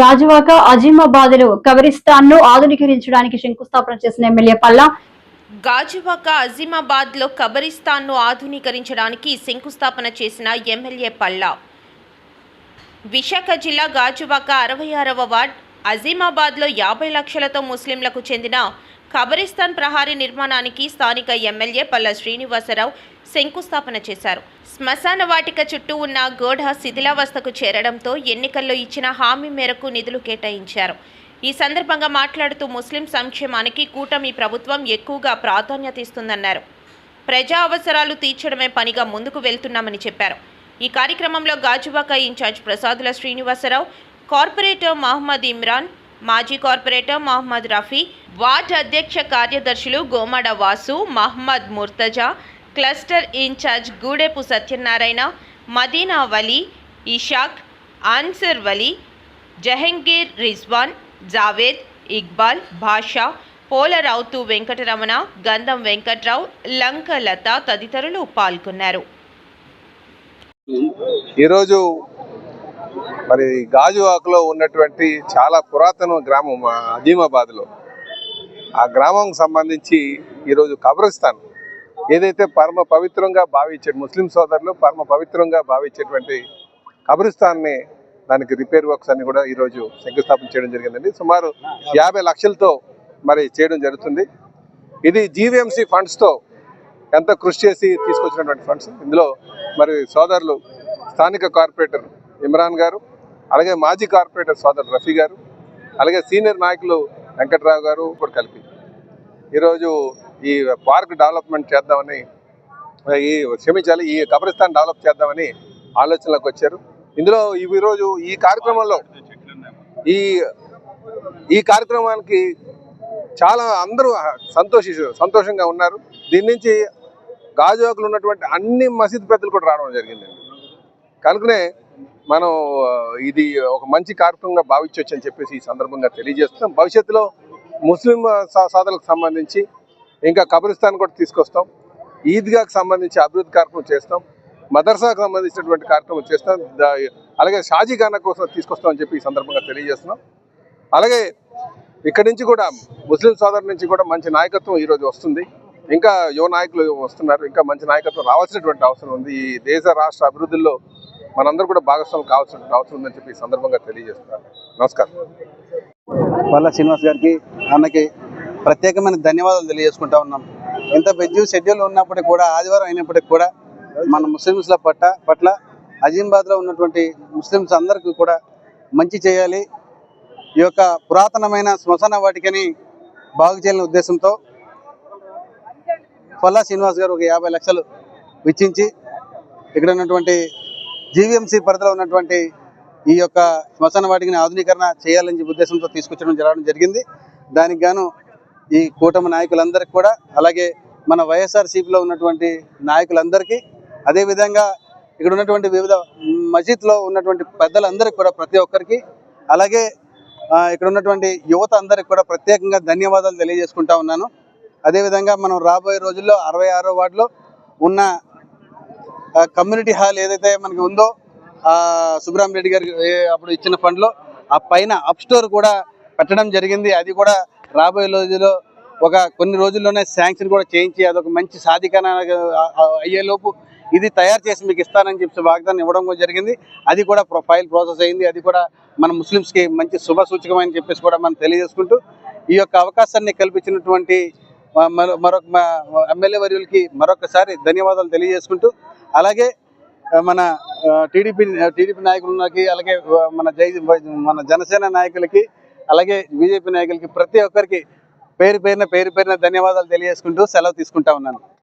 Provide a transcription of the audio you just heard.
గాజువాక అజీమాబాద్లో కబరిస్తాన్ను ఆధునీకరించడానికి శంకుస్థాపన చేసిన ఎమ్మెల్యే పల్లా. గాజువాక అజీమాబాద్లో కబరిస్తాన్ను ఆధునీకరించడానికి శంకుస్థాపన చేసిన ఎమ్మెల్యే పల్లా. విశాఖ జిల్లా గాజువాక అరవై ఆరవ వార్డ్ అజీమాబాద్లో యాభై లక్షలతో ముస్లింలకు చెందిన ఖబరిస్తాన్ ప్రహారీ నిర్మాణానికి స్థానిక ఎమ్మెల్యే పల్ల శ్రీనివాసరావు శంకుస్థాపన చేశారు. శ్మశాన వాటిక చుట్టూ ఉన్న గోడ శిథిలావస్థకు చేరడంతో ఎన్నికల్లో ఇచ్చిన హామీ మేరకు నిధులు కేటాయించారు. ఈ సందర్భంగా మాట్లాడుతూ ముస్లిం సంక్షేమానికి కూటమి ప్రభుత్వం ఎక్కువగా ప్రాధాన్యత ఇస్తుందన్నారు. ప్రజా అవసరాలు తీర్చడమే పనిగా ముందుకు వెళ్తున్నామని చెప్పారు. ఈ కార్యక్రమంలో గాజువాక ఇన్ఛార్జ్ ప్రసాదుల శ్రీనివాసరావు కార్పొరేటర్ మహమ్మద్ ఇమ్రాన్ మాజీ కార్పొరేటర్ మహమ్మద్ రఫీ వార్డ్ అధ్యక్ష కార్యదర్శులు గోమడ వాసు మహమ్మద్ ముర్తజా క్లస్టర్ ఇన్ఛార్జ్ గూడెపు సత్యనారాయణ మదీనా వలీ ఇషాక్ ఆన్సర్ వలీ జహంగీర్ రిజ్వాన్ జావేద్ ఇక్బాల్ భాషా పోలరావుతు వెంకటరమణ గంధం వెంకట్రావు లంక లత తదితరులు పాల్గొన్నారు. ఈరోజు మరి గాజువాకలో ఉన్నటువంటి చాలా పురాతన గ్రామం అజీమాబాద్లో. ఆ గ్రామంకి సంబంధించి ఈరోజు కబ్రస్థాన్. ఏదైతే పరమ పవిత్రంగా భావించే ముస్లిం సోదరులు పరమ పవిత్రంగా భావించేటువంటి కబ్రిస్తాన్ని దానికి రిపేర్ వర్క్స్ అన్ని కూడా ఈరోజు శంకుస్థాపన చేయడం జరిగిందండి. సుమారు యాభై లక్షలతో మరి చేయడం జరుగుతుంది. ఇది జీవీఎంసీ ఫండ్స్తో ఎంత కృషి చేసి తీసుకొచ్చినటువంటి ఫండ్స్? ఇందులో మరి సోదరులు స్థానిక కార్పొరేటర్ ఇమ్రాన్ గారు అలాగే మాజీ కార్పొరేటర్ సోదరు రఫీ గారు అలాగే సీనియర్ నాయకులు వెంకట్రావు గారు కూడా కలిపి ఈరోజు ఈ పార్క్ డెవలప్మెంట్ చేద్దామని ఈ క్షమించాలి ఈ కబ్రిస్తాన్ డెవలప్ చేద్దామని ఆలోచనలోకి వచ్చారు. ఇందులో ఈ ఈరోజు ఈ కార్యక్రమంలో ఈ ఈ కార్యక్రమానికి చాలా అందరూ సంతోషి సంతోషంగా ఉన్నారు. దీని నుంచి గాజువాకులు ఉన్నటువంటి అన్ని మసీద్ పెద్దలు కూడా రావడం జరిగిందండి. కనుకనే మనం ఇది ఒక మంచి కార్యక్రమంగా భావించవచ్చు అని చెప్పేసి ఈ సందర్భంగా తెలియజేస్తాం భవిష్యత్తులో ముస్లిం సాధనకు సోదరులకు సంబంధించి ఇంకా కబ్రిస్తాన్ కూడా తీసుకొస్తాం. ఈద్గాకు సంబంధించి అభివృద్ధి కార్యక్రమం చేస్తాం. మదర్సాకు సంబంధించినటువంటి కార్యక్రమం చేస్తాం. అలాగే షాజీఖానా కోసం తీసుకొస్తామని చెప్పి ఈ సందర్భంగా తెలియజేస్తున్నాం. అలాగే ఇక్కడి నుంచి కూడా ముస్లిం సోదరు నుంచి కూడా మంచి నాయకత్వం ఈరోజు వస్తుంది. ఇంకా యువ నాయకులు వస్తున్నారు. ఇంకా మంచి నాయకత్వం రావాల్సినటువంటి అవసరం ఉంది. ఈ దేశ రాష్ట్ర అభివృద్ధిలో మనందరూ కూడా భాగస్వామ్యం కావాల్సిన అవసరం ఉందని చెప్పి ఈ సందర్భంగా తెలియజేస్తున్నారు. నమస్కారం. వల్ల శ్రీనివాస్ గారికి అన్నకి ప్రత్యేకమైన ధన్యవాదాలు తెలియజేసుకుంటా ఉన్నాం. ఇంత బిజీ షెడ్యూల్ ఉన్నప్పటికీ కూడా ఆదివారం అయినప్పటికీ కూడా మన ముస్లిమ్స్ల పట్ల పట్ల అజీంబాద్లో ఉన్నటువంటి ముస్లిమ్స్ అందరికీ కూడా మంచి చేయాలి. ఈ యొక్క పురాతనమైన శ్మశాన వాటికని బాగు చేయాలనే ఉద్దేశంతో పల్లా శ్రీనివాస్ గారు ఒక యాభై లక్షలు వెచ్చించి ఇక్కడ ఉన్నటువంటి జీవీఎంసీ పరిధిలో ఉన్నటువంటి ఈ యొక్క శ్మశాన వాటిని ఆధునీకరణ చేయాలని చెప్పి ఉద్దేశంతో తీసుకొచ్చడం జరగడం జరిగింది. దానికి గాను ఈ కూటమి నాయకులందరికీ కూడా అలాగే మన వైఎస్ఆర్సీపీలో ఉన్నటువంటి నాయకులందరికీ అదేవిధంగా ఇక్కడ ఉన్నటువంటి వివిధ మసీద్లో ఉన్నటువంటి పెద్దలందరికీ కూడా ప్రతి ఒక్కరికి అలాగే ఇక్కడ ఉన్నటువంటి యువత అందరికి కూడా ప్రత్యేకంగా ధన్యవాదాలు తెలియజేసుకుంటా ఉన్నాను. అదేవిధంగా మనం రాబోయే రోజుల్లో అరవై ఆరో వార్డులో ఉన్న కమ్యూనిటీ హాల్ ఏదైతే మనకి ఉందో సుబ్రహ్మ రెడ్డి గారు అప్పుడు ఇచ్చిన ఫండ్లో ఆ పైన అప్ స్టోర్ కూడా పెట్టడం జరిగింది. అది కూడా రాబోయే రోజుల్లో ఒక కొన్ని రోజుల్లోనే శాంక్షన్ కూడా చేయించి అదొక మంచి సాధికార అయ్యేలోపు ఇది తయారు చేసి మీకు ఇస్తానని చెప్పి వాగ్దానం ఇవ్వడం కూడా జరిగింది. అది కూడా ప్రొఫైల్ ప్రాసెస్ అయింది. అది కూడా మన ముస్లిమ్స్కి మంచి శుభ సూచకమని చెప్పేసి కూడా మనం తెలియజేసుకుంటూ ఈ యొక్క అవకాశాన్ని కల్పించినటువంటి మరొక ఎమ్మెల్యే వర్యులకి మరొకసారి ధన్యవాదాలు తెలియజేసుకుంటూ అలాగే మన టీడీపీ టీడీపీ నాయకులకి అలాగే మన జై మన జనసేన నాయకులకి అలాగే బీజేపీ నాయకులకి ప్రతి ఒక్కరికి పేరు పేరున పేరు పేరున ధన్యవాదాలు తెలియజేసుకుంటూ సెలవు తీసుకుంటా ఉన్నాను.